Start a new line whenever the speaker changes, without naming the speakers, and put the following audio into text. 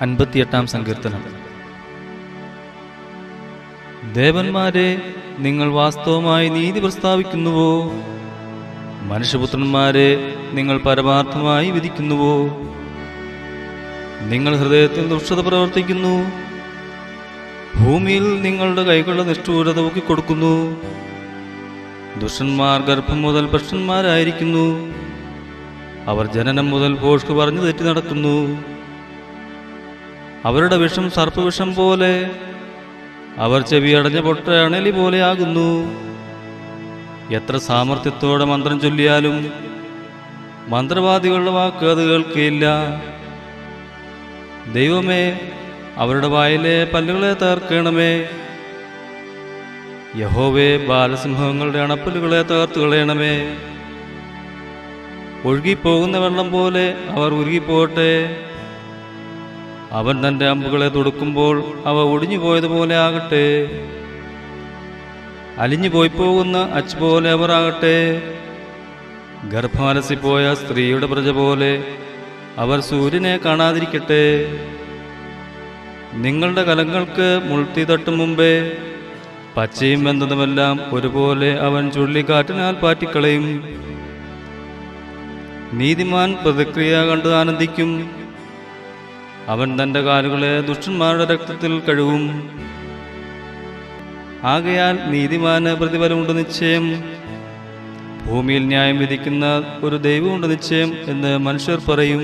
അൻപത്തിയെട്ടാം സങ്കീർത്തനം. ദേവന്മാരെ നിങ്ങൾ വാസ്തവമായി നീതി പ്രസ്താവിക്കുന്നുവോ? മനുഷ്യപുത്രന്മാരെ നിങ്ങൾ പരമാർത്ഥമായി വിധിക്കുന്നുവോ? നിങ്ങൾ ഹൃദയത്തിൽ ദുഷ്ടത പ്രവർത്തിക്കുന്നു? ഭൂമിയിൽ നിങ്ങളുടെ കൈകളുടെ നിഷ്ഠൂരത കൊടുക്കുന്നു ദുഷ്ടന്മാർ ഗർഭം മുതൽ ഭക്ഷന്മാരായിരിക്കുന്നു അവർ ജനനം മുതൽ ഭോഷ്ക് പറഞ്ഞു തെറ്റി നടക്കുന്നു. അവരുടെ വിഷം സർപ്പവിഷം പോലെ അവർ ചെവി അടഞ്ഞ പൊട്ട അണലി പോലെയാകുന്നു എത്ര സാമർത്ഥ്യത്തോടെ മന്ത്രം ചൊല്ലിയാലും മന്ത്രവാദികളുടെ വാക്ക് അത് കേൾക്കുകയില്ല ദൈവമേ അവരുടെ വായിലെ പല്ലുകളെ തകർക്കണമേ. യഹോവേ ബാലസിംഹങ്ങളുടെ അണപ്പല്ലുകളെ തകർത്ത് കളയണമേ. ഒഴുകിപ്പോകുന്ന വെള്ളം പോലെ അവർ ഉരുകിപ്പോട്ടെ. അവൻ തന്റെ അമ്പുകളെ തൊടുക്കുമ്പോൾ അവ ഒടിഞ്ഞു പോയതുപോലെ ആകട്ടെ. അലിഞ്ഞു പോയി പോകുന്ന അച്ച് പോലെ അവർ ആകട്ടെ ഗർഭാലസിപ്പോയ സ്ത്രീയുടെ പ്രജ പോലെ അവർ സൂര്യനെ കാണാതിരിക്കട്ടെ. നിങ്ങളുടെ കലങ്ങൾക്ക് മുൾത്തി തട്ടും മുമ്പേ പച്ചയും വെന്തതുമെല്ലാം ഒരുപോലെ അവൻ ചുഴലിക്കാറ്റിനാൽ പാറ്റിക്കളയും. നീതിമാൻ പ്രതിക്രിയ കണ്ട് ആനന്ദിക്കും. അവൻ തന്റെ കാലുകളെ ദുഷ്ടന്മാരുടെ രക്തത്തിൽ കഴുകും. ആകയാൽ നീതിമാന് പ്രതിഫലമുണ്ട് നിശ്ചയം. ഭൂമിയിൽ ന്യായം വിധിക്കുന്ന ഒരു ദൈവമുണ്ട് നിശ്ചയം എന്ന് മനുഷ്യർ പറയും.